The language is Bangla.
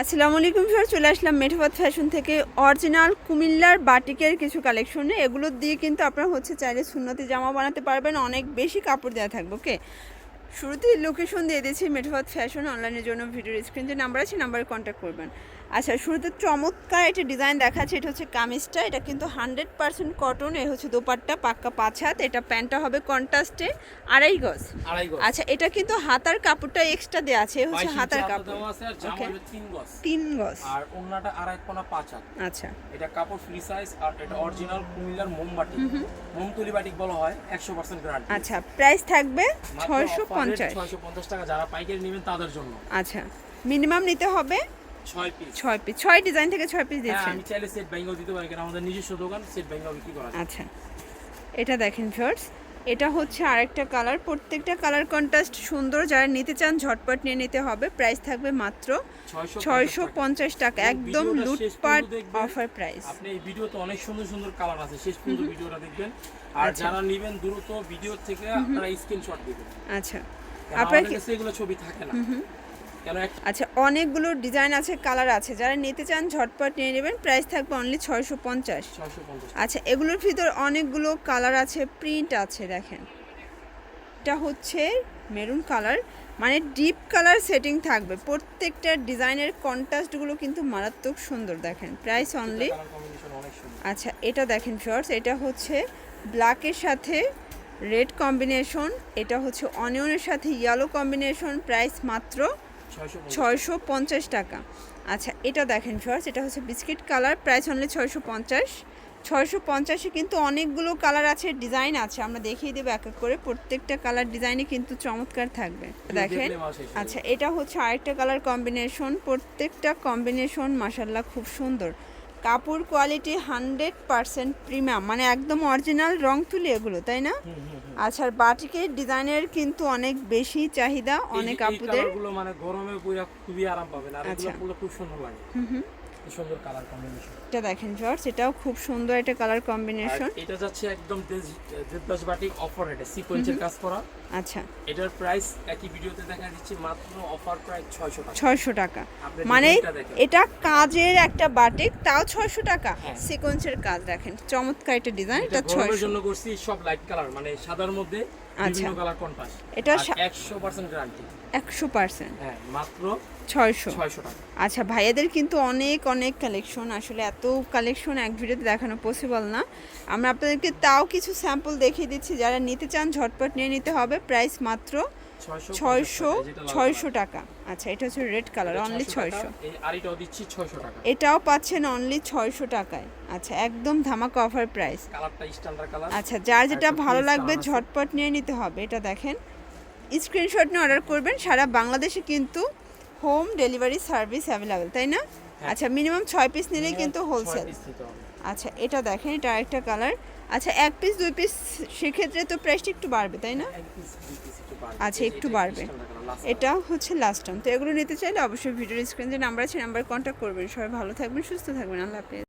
আসসালামু আলাইকুম স্যার চলে আসলাম মেঠোপাত ফ্যাশন থেকে। অরিজিনাল কুমিল্লার বাটিকের কিছু কালেকশনে এগুলো দিয়ে কিন্তু আপনারা হচ্ছে চাইলে সুন্নতি জামা বানাতে পারবেন, অনেক বেশি কাপড় দেওয়া থাকবে ওকে শুরুতেই লোকেশন দিয়ে দিয়েছি মেঠোপাত ফ্যাশন অনলাইনের জন্য ভিডিওর স্ক্রিন যে নাম্বার আছে নাম্বারে কন্ট্যাক্ট করবেন। আচ্ছা শুরুতে চমৎকার একটা ডিজাইন দেখাচ্ছে এটা হচ্ছে কামিজটা এটা কিন্তু হান্ড্রেড পার্সেন্ট কটন এ হচ্ছে দোপাট্টা পাক্কা পাঁচ হাত এটা প্যান্টটা হবে কন্ট্রাস্টে আড়াই গজ। আচ্ছা এটা কিন্তু হাতার কাপড়টা এক্সট্রা দেওয়া আছে এ হচ্ছে হাতার কাপড়। তিন গজ। আর আড়াই কোনা পাঁচ হাত। আচ্ছা। এটা কাপড় ফ্রি সাইজ আর এটা অরিজিনাল কুমিল্লার মোমবাটি মোমতুলি বাটিক বলা হয় একশো পার্সেন্ট গ্যারান্টি আচ্ছা প্রাইস থাকবে ছয়শো পঞ্চাশ। ছয়শো পঞ্চাশ টাকা যারা পাইকারি নেবেন তাদের জন্য। আচ্ছা মিনিমাম নিতে হবে ছয় পিস। ছয় পিস। ছয় ডিজাইন থেকে ছয় পিস হ্যাঁ দিচ্ছেন। আমি চাইলে সেট ব্যাঙ্গও দিতে পারি কারণ আমাদের নিজস্ব দোকান সেট ব্যাঙ্গও বিক্রি করা আচ্ছা এটা দেখেন ফিওর্স এটা হচ্ছে আরেকটা কালার। প্রত্যেকটা কালার কন্ট্রাস্ট সুন্দর। যারা নিতে চান ঝটপট নিয়ে নিতে হবে। প্রাইস থাকবে মাত্র ছয়শো পঞ্চাশ টাকা। একদম লুটপাট অফার প্রাইস আপনি এই ভিডিওতে অনেক সুন্দর সুন্দর কালার আছে। শেষ পর্যন্ত ভিডিওটা দেখবেন। আর আচ্ছা। যারা নেবেন দ্রুত ভিডিও থেকে আপনারা স্ক্রিনশট দিবেন। আচ্ছা। আপনার কাছে এগুলো ছবি থাকে না। আচ্ছা অনেকগুলো ডিজাইন আছে কালার আছে। যারা নিতে চান ঝটপট নিয়ে নেবেন। প্রাইস থাকবে অনলি ছয়শো পঞ্চাশ। আচ্ছা এগুলোর ভিতর অনেকগুলো কালার আছে প্রিন্ট আছে দেখেন। এটা হচ্ছে মেরুন কালার মানে ডিপ কালার সেটিং থাকবে। প্রত্যেকটা ডিজাইনের কন্ট্রাস্টগুলো কিন্তু মারাত্মক সুন্দর দেখেন। প্রাইস অনলি আচ্ছা এটা দেখেন শর্টস এটা হচ্ছে ব্ল্যাকের সাথে রেড কম্বিনেশন এটা হচ্ছে অনিয়নের সাথে ইয়েলো কম্বিনেশন প্রাইস মাত্র ছয়শো পঞ্চাশ। টাকা। আচ্ছা এটা দেখেন ফার্স্ট এটা হচ্ছে বিস্কিট কালার প্রাইস অনলি ছয়শো পঞ্চাশ। ছয়শো পঞ্চাশে কিন্তু অনেকগুলো কালার আছে ডিজাইন আছে আমরা দেখিয়ে দেবো এক এক করে। প্রত্যেকটা কালার ডিজাইনে কিন্তু চমৎকার থাকবে। দেখেন আচ্ছা এটা হচ্ছে আরেকটা কালার কম্বিনেশন প্রত্যেকটা কম্বিনেশন মাসাল্লাহ খুব সুন্দর। কাপড় কোয়ালিটি হান্ড্রেড পারসেন্ট প্রিমিয়াম মানে একদম অরিজিনাল রং তুলি এগুলো তাই না? আচ্ছা আর বাটিকের ডিজাইনের কিন্তু অনেক বেশি চাহিদা অনেক আপুদের। মানে গরমে পুরা খুবই আরাম পাবেন আর আচ্ছা। এগুলো খুব সুন্দর লাগে। সুন্দর কালার কম্বিনেশন এটা দেখেন জর্জ এটাও খুব সুন্দর একটা কালার কম্বিনেশন এটা যাচ্ছে একদম দেবদাস বাটিক অফার রেটে সিকোয়েন্সের কাজ করা। আচ্ছা। এটার প্রাইস একই ভিডিওতে দেখা দিচ্ছি মাত্র অফার প্রাইস ছয়শো টাকা। ছয়শো টাকা। মানে এটা কাজের একটা বাটিক তাও ছয়শো টাকা। হ্যাঁ। সিকোয়েন্সের কাজ দেখেন চমৎকার একটা ডিজাইন এটা এটা গরমের ছয়শো। জন্য করছি সব লাইট কালার মানে সাদার মধ্যে আচ্ছা। কালার কন্ট্রাস্ট এটা এটা সা- একশো পার্সেন্ট গ্যারান্টি। একশো পার্সেন্ট? হ্যাঁ মাত্র ছয়শো? ছয়শো টাকা। আচ্ছা ভাইয়াদের কিন্তু অনেক অনেক কালেকশন। আসলে এত কালেকশন এক ভিডিওতে দেখানো পসিবল না। আমরা আপনাদেরকে তাও কিছু স্যাম্পল দেখিয়ে দিচ্ছি। যারা নিতে চান ঝটপট নিয়ে নিতে হবে। প্রাইস মাত্র ছয়শো ছয়শো টাকা। আচ্ছা এটা হচ্ছে রেড কালার অনলি 600 ছয়শো। এটাও পাচ্ছেন অনলি ছয়শো টাকায়। আচ্ছা একদম ধামাকা অফার প্রাইস আচ্ছা যার যেটা ভালো লাগবে ঝটপট নিয়ে নিতে হবে এটা দেখেন। স্ক্রিনশট নিয়ে অর্ডার করবেন সারা বাংলাদেশে কিন্তু হোম ডেলিভারি সার্ভিস অ্যাভেলেবেল তাই না? আচ্ছা মিনিমাম ছয় পিস নিলে কিন্তু হোলসেল আচ্ছা এটা দেখেন এটা আরেকটা কালার আচ্ছা এক পিস দুই পিস সেক্ষেত্রে তো প্রাইসটা একটু বাড়বে তাই না? আচ্ছা, একটু বাড়বে। এটা হচ্ছে লাস্ট টাইম তো এগুলো নিতে চাইলে অবশ্যই ভিডিও স্ক্রিন যে নাম্বার আছে নাম্বার কন্ট্যাক্ট করবেন। সবাই ভালো থাকবেন সুস্থ থাকবেন। আল্লাহ হাফেজ।